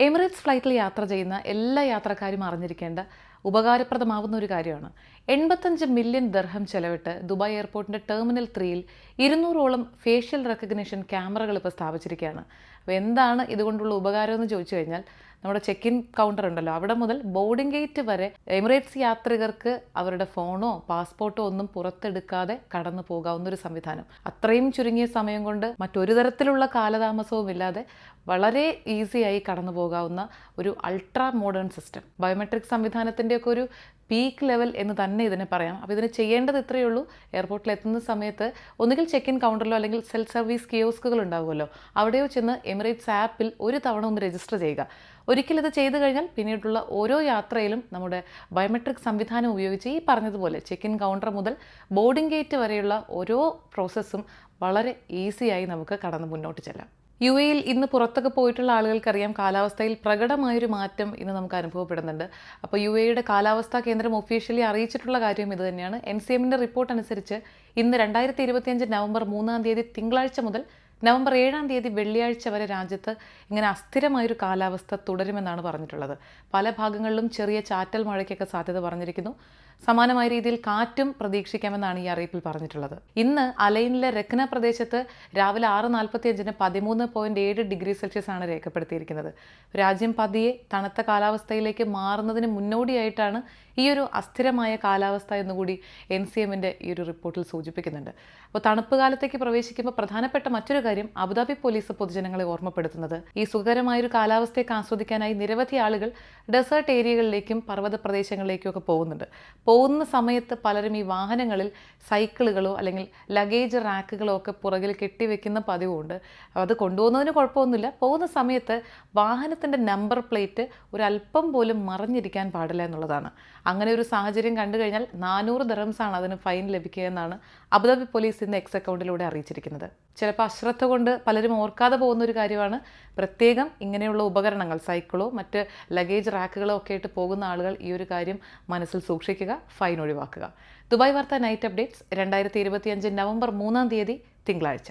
Emirates ഫ്ലൈറ്റിൽ യാത്ര ചെയ്യുന്ന എല്ലാ യാത്രക്കാരും അറിഞ്ഞിരിക്കേണ്ട ഉപകാരപ്രദമാവുന്ന ഒരു കാര്യമാണ്. എൺപത്തഞ്ച് മില്യൺ ദർഹം ചെലവിട്ട് ദുബായ് എയർപോർട്ടിന്റെ ടെർമിനൽ ത്രീയിൽ ഇരുന്നൂറോളം ഫേഷ്യൽ റെക്കഗ്നിഷൻ ക്യാമറകൾ ഇപ്പോൾ സ്ഥാപിച്ചിരിക്കുകയാണ്. അപ്പോൾ എന്താണ് ഇതുകൊണ്ടുള്ള ഉപകാരം എന്ന് ചോദിച്ചു കഴിഞ്ഞാൽ നമ്മുടെ ചെക്ക് ഇൻ കൗണ്ടർ ഉണ്ടല്ലോ. അവിടെ മുതൽ ബോർഡിംഗ് ഗേറ്റ് വരെ എമിറേറ്റ്സ് യാത്രികർക്ക് അവരുടെ ഫോണോ പാസ്പോർട്ടോ ഒന്നും പുറത്തെടുക്കാതെ കടന്നു പോകാവുന്ന ഒരു സംവിധാനം. അത്രയും ചുരുങ്ങിയ സമയം കൊണ്ട് മറ്റൊരു തരത്തിലുള്ള കാലതാമസവും ഇല്ലാതെ വളരെ ഈസിയായി കടന്നു പോകാവുന്ന ഒരു അൾട്രാ മോഡേൺ സിസ്റ്റം ബയോമെട്രിക് സംവിധാനത്തിന്റെയൊക്കെ ഒരു പീക്ക് ലെവൽ എന്ന് തന്നെ ഇതിനെ പറയാം. അപ്പോൾ ഇതിന് ചെയ്യേണ്ടത് ഇത്രയേ ഉള്ളൂ. എയർപോർട്ടിൽ എത്തുന്ന സമയത്ത് ഒന്നുകിൽ ചെക്ക് ഇൻ കൗണ്ടറിലോ അല്ലെങ്കിൽ സെൽഫ് സർവീസ് കിയോസ്കുകൾ ഉണ്ടാവുമല്ലോ. അവിടെയോ ചെന്ന് എമിറേറ്റ്സ് ആപ്പിൽ ഒരു തവണ ഒന്ന് രജിസ്റ്റർ ചെയ്യുക. ഒരിക്കൽ ഇത് ചെയ്തു കഴിഞ്ഞാൽ പിന്നീടുള്ള ഓരോ യാത്രയിലും നമ്മുടെ ബയോമെട്രിക് സംവിധാനം ഉപയോഗിച്ച് ഈ പറഞ്ഞതുപോലെ ചെക്ക് ഇൻ കൗണ്ടർ മുതൽ ബോർഡിംഗ് ഗേറ്റ് വരെയുള്ള ഓരോ പ്രോസസ്സും വളരെ ഈസിയായി നമുക്ക് കടന്ന് മുന്നോട്ട് ചെല്ലാം. യു എയിൽ ഇന്ന് പുറത്തൊക്കെ പോയിട്ടുള്ള ആളുകൾക്കറിയാം കാലാവസ്ഥയിൽ പ്രകടമായൊരു മാറ്റം ഇന്ന് നമുക്ക് അനുഭവപ്പെടുന്നുണ്ട്. അപ്പോൾ യു എയുടെ കാലാവസ്ഥാ കേന്ദ്രം ഒഫീഷ്യലി അറിയിച്ചിട്ടുള്ള കാര്യം ഇത് തന്നെയാണ്. എൻ സി എമ്മിന്റെ റിപ്പോർട്ട് അനുസരിച്ച് ഇന്ന് രണ്ടായിരത്തി ഇരുപത്തിയഞ്ച് നവംബർ മൂന്നാം തീയതി തിങ്കളാഴ്ച മുതൽ നവംബർ ഏഴാം തീയതി വെള്ളിയാഴ്ച വരെ രാജ്യത്ത് ഇങ്ങനെ അസ്ഥിരമായൊരു കാലാവസ്ഥ തുടരുമെന്നാണ് പറഞ്ഞിട്ടുള്ളത്. പല ഭാഗങ്ങളിലും ചെറിയ ചാറ്റൽ മഴയ്ക്കൊക്കെ സാധ്യത പറഞ്ഞിരിക്കുന്നു. സമാനമായ രീതിയിൽ കാറ്റും പ്രതീക്ഷിക്കാമെന്നാണ് ഈ അറിയിപ്പിൽ പറഞ്ഞിട്ടുള്ളത്. ഇന്ന് അലൈനിലെ രക്ന പ്രദേശത്ത് രാവിലെ ആറ് നാൽപ്പത്തി അഞ്ചിന് പതിമൂന്ന് പോയിന്റ് ഏഴ് ഡിഗ്രി സെൽഷ്യസ് ആണ് രേഖപ്പെടുത്തിയിരിക്കുന്നത്. രാജ്യം പതിയെ തണുത്ത കാലാവസ്ഥയിലേക്ക് മാറുന്നതിന് മുന്നോടിയായിട്ടാണ് ഈ ഒരു അസ്ഥിരമായ കാലാവസ്ഥ എന്നുകൂടി എൻ സി എമ്മിന്റെ ഈ ഒരു റിപ്പോർട്ടിൽ സൂചിപ്പിക്കുന്നുണ്ട്. അപ്പോൾ തണുപ്പ് കാലത്തേക്ക് പ്രവേശിക്കുമ്പോൾ പ്രധാനപ്പെട്ട മറ്റൊരു കാര്യം അബുദാബി പോലീസ് പൊതുജനങ്ങളെ ഓർമ്മപ്പെടുത്തുന്നത്. ഈ സുഖകരമായൊരു കാലാവസ്ഥയെ ആസ്വദിക്കാനായി നിരവധി ആളുകൾ ഡെസേർട്ട് ഏരിയകളിലേക്കും പർവത പ്രദേശങ്ങളിലേക്കും ഒക്കെ പോകുന്നുണ്ട്. പോകുന്ന സമയത്ത് പലരും ഈ വാഹനങ്ങളിൽ സൈക്കിളുകളോ അല്ലെങ്കിൽ ലഗേജ് റാക്കുകളോ ഒക്കെ പുറകിൽ കെട്ടിവെക്കുന്ന പതിവുണ്ട്. അത് കൊണ്ടുപോകുന്നതിന് കുഴപ്പമൊന്നുമില്ല. പോകുന്ന സമയത്ത് വാഹനത്തിന്റെ നമ്പർ പ്ലേറ്റ് ഒരല്പം പോലും മറിഞ്ഞിരിക്കാൻ പാടില്ല എന്നുള്ളതാണ്. അങ്ങനെ ഒരു സാഹചര്യം കണ്ടു കഴിഞ്ഞാൽ നാനൂറ് ദറംസാണ് അതിന് ഫൈൻ ലഭിക്കുക എന്നാണ് അബുദാബി പോലീസ് ഇന്ന് എക്സ് അക്കൗണ്ടിലൂടെ അറിയിച്ചിരിക്കുന്നത്. ചിലപ്പോൾ അശ്രദ്ധ കൊണ്ട് പലരും ഓർക്കാതെ പോകുന്ന ഒരു കാര്യമാണ്. പ്രത്യേകം ഇങ്ങനെയുള്ള ഉപകരണങ്ങൾ സൈക്കിളോ മറ്റ് ലഗേജ് റാക്കുകളോ ഒക്കെ ആയിട്ട് പോകുന്ന ആളുകൾ ഈ ഒരു കാര്യം മനസ്സിൽ സൂക്ഷിക്കുക ഫൈൻ ഒഴിവാക്കുക. ദുബായ് വാർത്ത നൈറ്റ് അപ്ഡേറ്റ്സ് രണ്ടായിരത്തി ഇരുപത്തിയഞ്ച് നവംബർ മൂന്നാം തീയതി തിങ്കളാഴ്ച.